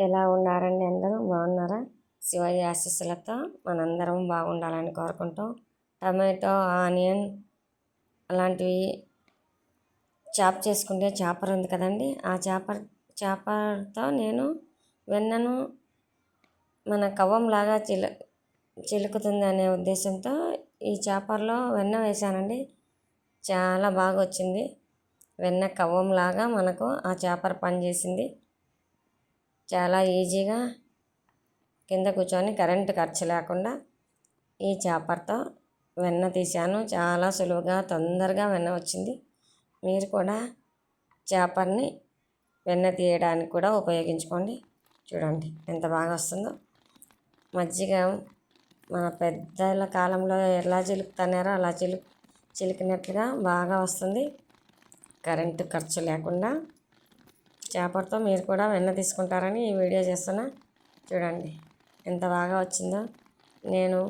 ఎలా ఉన్నారండి అందరూ బాగున్నారా? శివయ్య ఆశీస్సులతో మనందరం బాగుండాలని కోరుకుంటాం టమాటో ఆనియన్ అలాంటివి చాప్ చేసుకుంటే చాపర్ ఉంది కదండి. ఆ చాపర్ చాపర్తో నేను వెన్నను మన కవ్వంలాగా చిల చిలుకుతుంది అనే ఉద్దేశంతో ఈ చాపర్లో వెన్న వేశానండి. చాలా బాగా వచ్చింది వెన్న కవ్వంలాగా మనకు ఆ చాపర్ పనిచేసింది. చాలా ఈజీగా కింద కూర్చొని కరెంటు ఖర్చు లేకుండా ఈ చేపర్తో వెన్న తీశాను. చాలా సులువుగా తొందరగా వెన్న వచ్చింది. మీరు కూడా చేపర్ని వెన్న తీయడానికి కూడా ఉపయోగించుకోండి. చూడండి ఎంత బాగా వస్తుందో. మజ్జిగ మన పెద్దల కాలంలో ఎలా చిలుకుతున్నారో అలా చిలు చిలికినట్లుగా బాగా వస్తుంది. కరెంటు ఖర్చు లేకుండా చేపలతో మీరు కూడా వెన్న తీసుకుంటారని ఈ వీడియో చేస్తున్నా. చూడండి ఎంత బాగా వచ్చిందో. నేను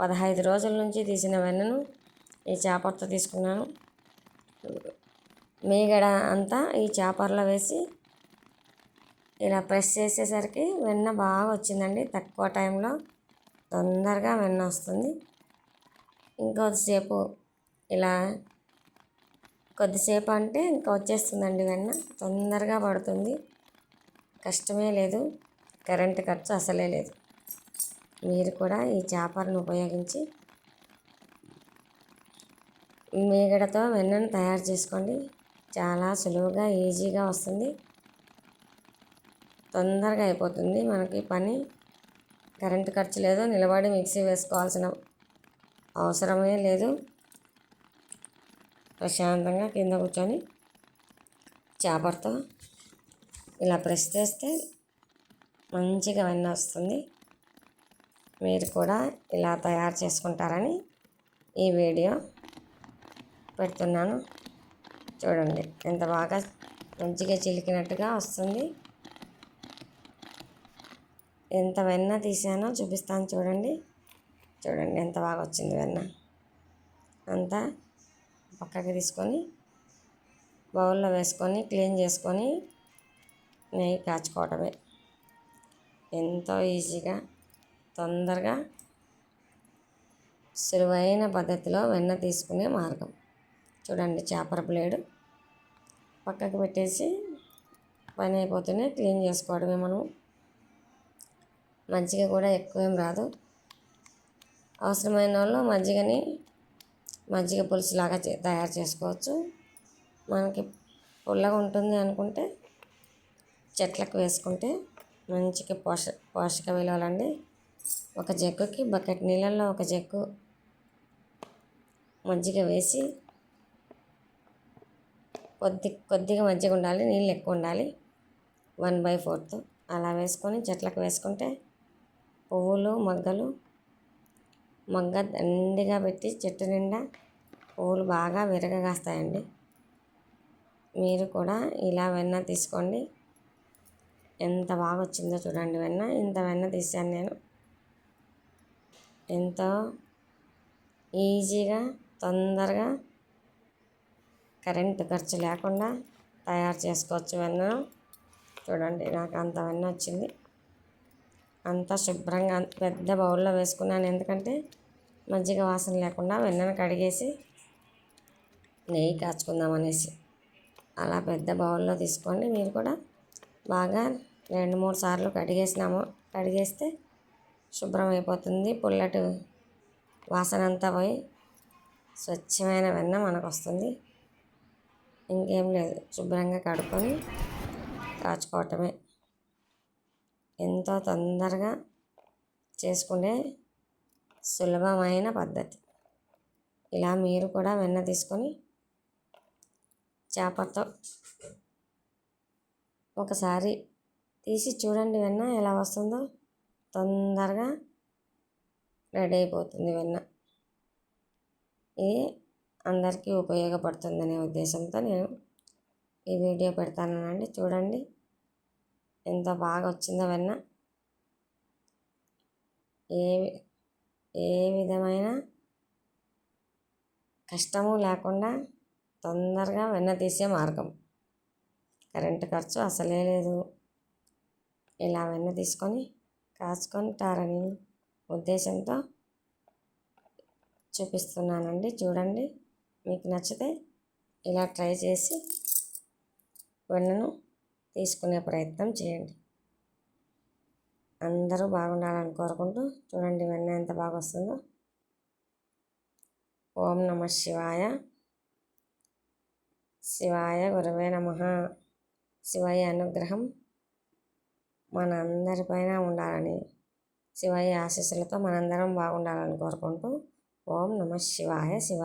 పదహైదు రోజుల నుంచి తీసిన వెన్నను ఈ చేపలతో తీసుకున్నాను. మీగడ అంతా ఈ చేపర్లో వేసి ఇలా ప్రెస్ చేసేసరికి వెన్న బాగా వచ్చిందండి. తక్కువ టైంలో తొందరగా వెన్న వస్తుంది. ఇంకొద్దిసేపు ఇలా కొద్దిసేపు అంటే ఇంకా వచ్చేస్తుందండి వెన్న. తొందరగా పడుతుంది. కష్టమే లేదు. కరెంటు ఖర్చు అసలే లేదు. మీరు కూడా ఈ చేపలను ఉపయోగించి మీగడతో వెన్నను తయారు చేసుకోండి. చాలా సులువుగా ఈజీగా వస్తుంది. తొందరగా అయిపోతుంది. మనకి పని. కరెంటు ఖర్చు లేదు. నిలబడి మిక్సీ వేసుకోవాల్సిన అవసరమే లేదు. ప్రశాంతంగా కింద కూర్చొని చేపలతో ఇలా ప్రెస్ చేస్తే మంచిగా వెన్న వస్తుంది. మీరు కూడా ఇలా తయారు చేసుకుంటారని ఈ వీడియో పెడుతున్నాను. చూడండి ఎంత బాగా మంచిగా చిలికినట్టుగా వస్తుంది. ఎంత వెన్న తీసానో చూపిస్తాను చూడండి. చూడండి ఎంత బాగా వచ్చింది వెన్న. అంతా పక్కకి తీసుకొని బౌల్లో వేసుకొని క్లీన్ చేసుకొని నెయ్యి కాచుకోవటమే ఎంతో ఈజీగా తొందరగా సులువైన పద్ధతిలో వెన్న తీసుకునే మార్గం. చూడండి చేపర బ్లేడు. పక్కకు పెట్టేసి పని అయిపోతూనే క్లీన్ చేసుకోవడమే మనం మజ్జిగ కూడా ఎక్కువేం రాదు. అవసరమైన వాళ్ళు మజ్జిగని మజ్జిగ పులుసులాగా తయారు చేసుకోవచ్చు. మనకి పుల్లగా ఉంటుంది అనుకుంటే చెట్లకు వేసుకుంటే మంచిగా పోష పోషక విలువలండి. ఒక జగ్గుకి బకెట్ నీళ్ళల్లో ఒక జగ్గు మజ్జిగ వేసి కొద్ది కొద్దిగా మజ్జిగ ఉండాలి నీళ్ళు ఎక్కువ ఉండాలి. వన్ బై ఫోర్త్ అలా వేసుకొని చెట్లకు వేసుకుంటే పువ్వులు మొగ్గలు మొగ్గ దండిగా పెట్టి చెట్టు నిండా పూలు బాగా విరగగాస్తాయండి మీరు కూడా ఇలా వెన్న తీసుకోండి. ఎంత బాగా వచ్చిందో చూడండి వెన్న. ఇంత వెన్న తీసాను నేను. ఎంతో ఈజీగా తొందరగా కరెంటు ఖర్చు లేకుండా తయారు చేసుకోవచ్చు వెన్న చూడండి నాకు అంత వెన్న వచ్చింది. అంతా శుభ్రంగా పెద్ద బౌల్లో వేసుకున్నాను. ఎందుకంటే మజ్జిగ వాసన లేకుండా వెన్నను కడిగేసి నెయ్యి కాచుకుందాం అనేసి. అలా పెద్ద బౌల్లో తీసుకోండి. మీరు కూడా బాగా రెండు మూడు సార్లు కడిగేసినాము. కడిగేస్తే శుభ్రం అయిపోతుంది. పుల్లటి వాసన అంతా పోయి స్వచ్ఛమైన వెన్న మనకు వస్తుంది ఇంకేం లేదు. శుభ్రంగా కడుక్కొని కాచుకోవటమే. ఎంతో తొందరగా చేసుకునే సులభమైన పద్ధతి. ఇలా మీరు కూడా వెన్న తీసుకొని చేపతో ఒకసారి తీసి చూడండి వెన్న ఎలా వస్తుందో. తొందరగా రెడీ అయిపోతుంది వెన్న. ఇది అందరికీ ఉపయోగపడుతుందనే ఉద్దేశంతో నేను ఈ వీడియో పెడతానండి. చూడండి. ఎంత బాగా వచ్చిందో వెన్న. ఏ ఏ విధమైన కష్టము లేకుండా తొందరగా వెన్న తీసే మార్గం. కరెంటు ఖర్చు అసలే లేదు. ఇలా వెన్న తీసుకొని కాచుకుంటారని ఉద్దేశంతో చూపిస్తున్నానండి. చూడండి మీకు నచ్చితే ఇలా ట్రై చేసి వెన్నను తీసుకునే ప్రయత్నం చేయండి. అందరూ బాగుండాలని కోరుకుంటూ చూడండి వెన్న ఎంత బాగా వస్తుందో. ఓం నమ శివాయ. శివాయ గురవే నమ. శివయ్య అనుగ్రహం మన అందరిపైన ఉండాలని శివయ్య ఆశీస్సులతో మనందరం బాగుండాలని కోరుకుంటూ ఓం నమ శివాయ శివ